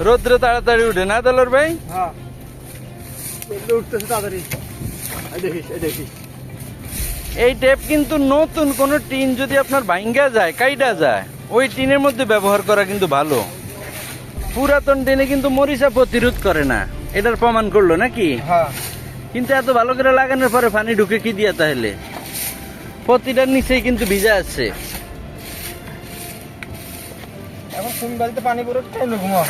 রোদ্রে তাড়াতাড়ি উঠে না দলর ভাই? হ্যাঁ। উঠতেছে তাড়াতাড়ি। এই দেখিস এই দেখিস। এই টেপ কিন্তু নতুন কোনো টিন যদি আপনার ভাঙ্গা যায় কাইটা যায় ওই টিনের মধ্যে ব্যবহার করা কিন্তু ভালো। পুরাতন টিনে কিন্তু মরিচা প্রতিরোধ করে না। এটার প্রমাণ করল নাকি? হ্যাঁ। কিন্তু এত ভালো করে লাগানোর পরে পানি ঢুকে কি দিয়া তাহলে? প্রতিটার নিচেই কিন্তু ভিজা আছে। এখন বাড়িতে পানি কেন ঘুমাও?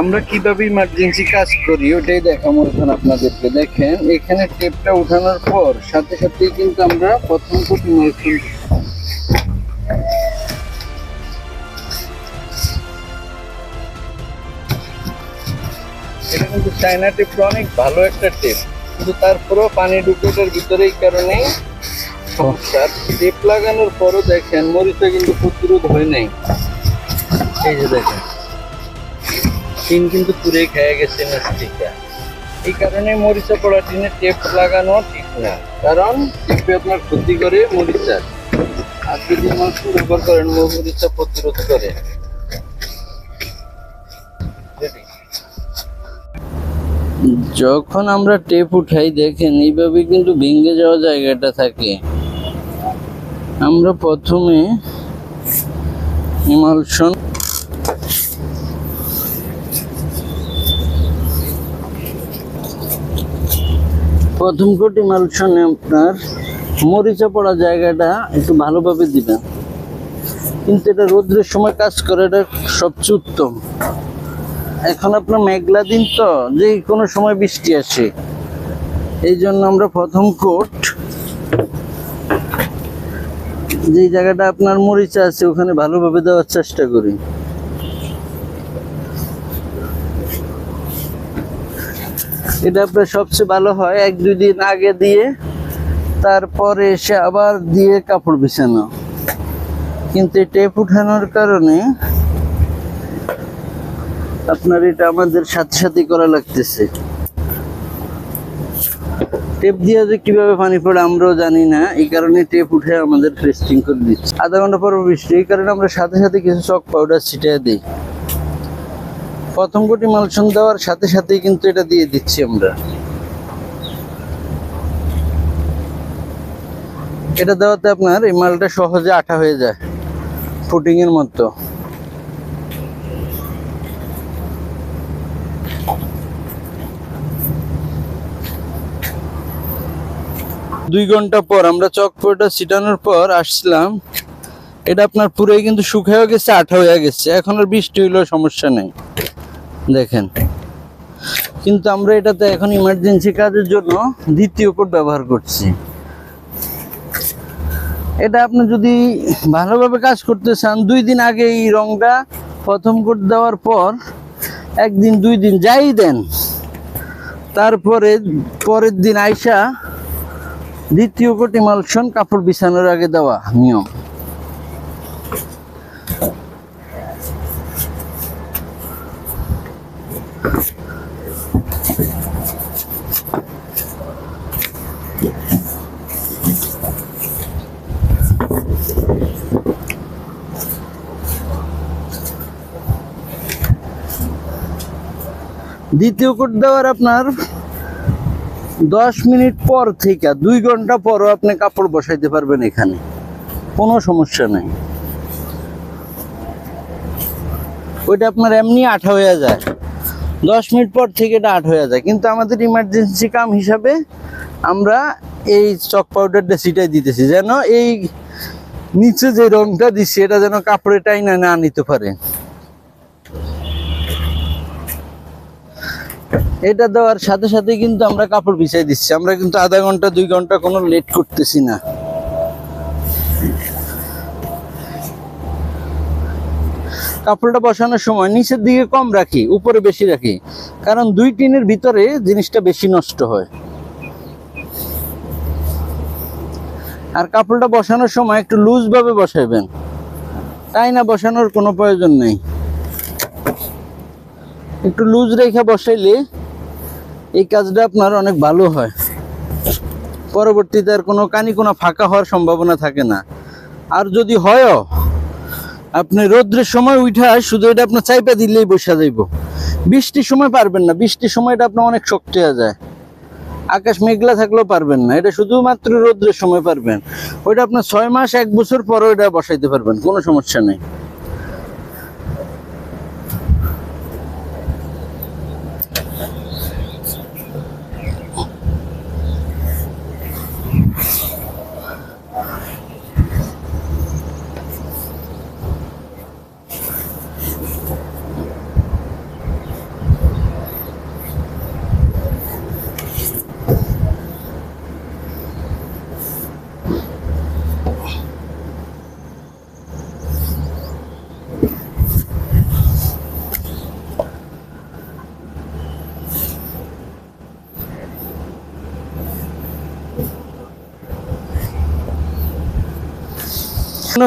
আমরা কীভাবে ইমার্জেন্সি কাজ করি, ওটাই দেখাবো এখন আপনাদেরকে। দেখেন, এখানে টেপটা উঠানোর পর সাথে সাথেই কিন্তু আমরা প্রথম কোটি মার্কিং এটা কিন্তু চায়না টেপটা অনেক ভালো একটা টেপ কিন্তু তারপরেও পানি এটার ভিতরে এই কারণে সমস্যা। টেপ লাগানোর পরও দেখেন মরিচা কিন্তু প্রতিরোধ হয় নাই। এই যে দেখেন। টিন কিন্তু পুরে খেয়ে গেছে নাস্তিকা এই কারণে মরিচা পড়া টিনে টেপ লাগানো ঠিক না। কারণ টেপে আপনার ক্ষতি করে মরিচা। আর যদি মানুষ ব্যবহার করেন মরিচা প্রতিরোধ করে। যখন আমরা টেপ উঠাই, দেখেন এইভাবে কিন্তু ভেঙে যাওয়া জায়গাটা থাকে। আমরা প্রথমে ইমালশন প্রথম কোটি মালসনে আপনার মরিচা পড়া জায়গাটা একটু ভালোভাবে দিবেন। কিন্তু এটা রোদ্রের সময় কাজ করে, এটা সবচেয়ে উত্তম। এখন আপনার মেঘলা দিন তো, যে কোনো সময় বৃষ্টি আসে। এই জন্য আমরা প্রথম কোট, যে জায়গাটা আপনার মরিচা আছে, ওখানে ভালোভাবে দেওয়ার চেষ্টা করি। এটা আপনার সবচেয়ে ভালো হয়, এক, দুই দিন আগে দিয়ে, তারপরে এসে আবার দিয়ে কাপড় বিছানো। কিন্তু টেপ উঠানোর কারণে আপনার এটা আমাদের সাথে সাথে করা লাগতেছে। টেপ দিয়ে যে কীভাবে পানি পড়ে আমরাও জানি না, এই কারণে টেপ উঠে আমাদের ফ্রেস্টিং করে দিচ্ছে। আধা ঘণ্টা পর বৃষ্টি, এই কারণে আমরা সাথে সাথে কিছু চক পাউডার ছিটিয়ে দিই। প্রথম কোটি মালসন দেওয়ার সাথে সাথেই কিন্তু এটা দিয়ে দিচ্ছি আমরা। এটা দেওয়াতে আপনার এই মালটা সহজে আঠা হয়ে যায় ফুটিং এর মতো। দুই ঘণ্টা পর আমরা চক পাউডার ছিটানোর পর আসছিলাম। এটা আপনার পুরোই কিন্তু শুকায়ও গেছে, আঠা হয়ে গেছে। এখন আর বৃষ্টি হইলেও সমস্যা নেই। দেখেন। কিন্তু আমরা এটাতে এখন ইমার্জেন্সি কাজের জন্য দ্বিতীয় কোট ব্যবহার করছি। এটা আপনি যদি ভালোভাবে কাজ করতে চান, দুই দিন আগে এই রংটা প্রথম কোট দেওয়ার পর একদিন, দুই দিন যাই দেন, তারপরে পরের দিন আইসা দ্বিতীয় কোট ইমালশন কাপড় বিছানোর আগে দেওয়া নিয়ম। দ্বিতীয় কোট দেওয়ার আপনার দশ মিনিট পর থেকে, দুই ঘণ্টা পরও আপনি কাপড় বসাইতে পারবেন এখানে। কোনো সমস্যা নেই। ওইটা আপনার এমনি আঠা হয়ে যায়। দশ মিনিট পর থেকে এটা আট হয়ে যায়। কিন্তু আমাদের ইমার্জেন্সি কাম হিসাবে আমরা এই চক পাউডারটা ছিটাই দিতেছি। যেন এই নিচে যে রংটা দিচ্ছি, এটা যেন কাপড়ে টাইনা না নিতে পারে। এটা দেওয়ার সাথে সাথে কিন্তু আমরা কাপড় বিছাই দিচ্ছি। আমরা কিন্তু আধা ঘণ্টা, দুই ঘণ্টা কোনো লেট করতেছি না। কাপড়টা বসানোর সময় নিচের দিকে কম রাখি, উপরে বেশি রাখি, কারণ দুই টিনের ভিতরে জিনিসটা বেশি নষ্ট হয়। আর কাপড়টা বসানোর সময় একটু লুজ ভাবে বসাইবেন। তাই না, বসানোর কোনো প্রয়োজন নেই। একটু লুজ রেখে বসাইলে এই কাজটা আপনার অনেক ভালো হয়। পরবর্তীতে আর কোনো কানি কোনো ফাঁকা হওয়ার সম্ভাবনা থাকে না। আর যদি হয়ও, আপনি রৌদ্রের সময় উঠা শুধু এটা আপনার চাইপা দিলেই বসা যাইব। বৃষ্টির সময় পারবেন না, বৃষ্টির সময়টা আপনার অনেক শক্ত হয়ে যায়। আকাশ মেঘলা থাকলেও পারবেন না, এটা শুধুমাত্র রৌদ্রের সময় পারবেন। ওইটা আপনার ছয় মাস, এক বছর পরে ওইটা বসাইতে পারবেন, কোনো সমস্যা নেই।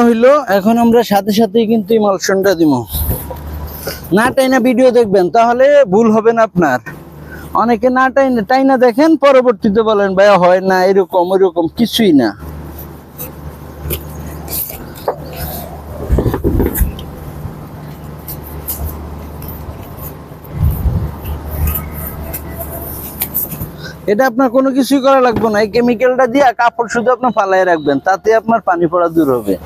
হইল এখন আমরা সাথে কিন্তু দিব না টাইনা ভিডিও দেখবেন, তাহলে ভুল হবে না আপনার। অনেকে না টাইনা টাইনা দেখেন, পরবর্তীতে বলেন, ভাইয়া, হয় না, এরকম ওইরকম কিছুই না। এটা আপনার কোনো কিছুই করা লাগবে না। এই কেমিক্যালটা দিয়ে কাপড় শুধু আপনার ফালাই রাখবেন, তাতে আপনার পানি পড়া দূর হবে।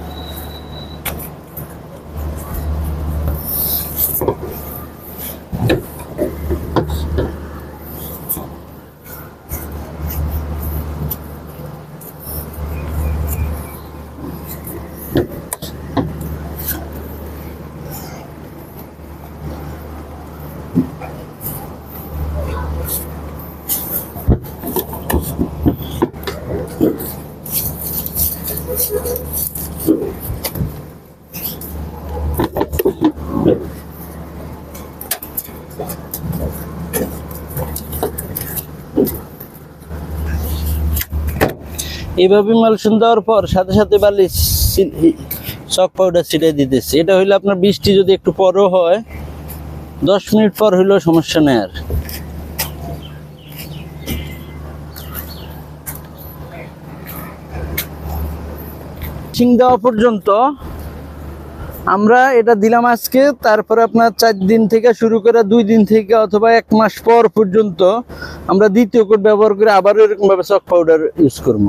এইভাবে মালসুন দেওয়ার পর সাথে সাথে বালি চক পাউডার ছিটিয়ে দিতেছে। এটা হইলে আপনার বৃষ্টি যদি একটু পরও হয়, দশ মিনিট পর হইলেও সমস্যা নেই আর। সিং দেওয়া পর্যন্ত আমরা এটা দিলাম আজকে, তারপরে আপনার চার দিন থেকে শুরু করে দুই দিন থেকে অথবা এক মাস পর পর্যন্ত আমরা দ্বিতীয় কোট ব্যবহার করে আবারও এরকমভাবে চক পাউডার ইউজ করব।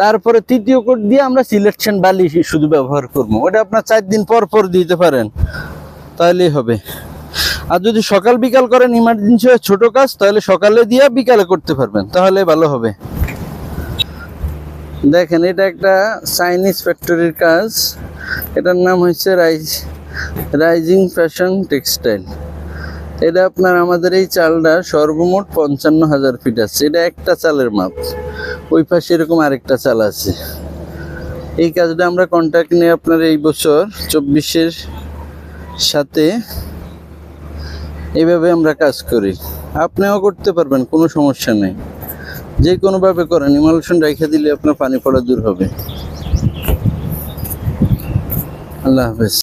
তারপরে তৃতীয় কোট দিয়ে আমরা সিলেকশন বালি শুধু ব্যবহার করব। ওটা আপনার চার দিন পর পর দিতে পারেন। তাহলেই হবে। আর যদি সকাল বিকাল করেন ইমার্জেন্সি হয়, ছোট কাজ, তাহলে সকালে দিয়ে বিকালে করতে পারবেন। তাহলে ভালো হবে। দেখেন, এটা একটা চাইনিজ ফ্যাক্টরির কাজ। এটার নাম হচ্ছে রাইজ রাইজিং ফ্যাশন টেক্সটাইল এটা আপনার আমাদের এই চালটা সর্বমোট পঞ্চান্ন হাজার ফিট আছে। এটা একটা চালের মাপ। ওই পাশে এরকম আরেকটা চাল আছে। এই কাজটা আমরা কন্ট্যাক্ট নিয়ে আপনার এই বছর চব্বিশের সাথে এইভাবে আমরা কাজ করি। আপনিও করতে পারবেন, কোনো সমস্যা নেই। যে কোনোভাবে করেন, ইমালশন রেখে দিলে আপনার পানি পড়া দূর হবে। আল্লাহ হাফেজ।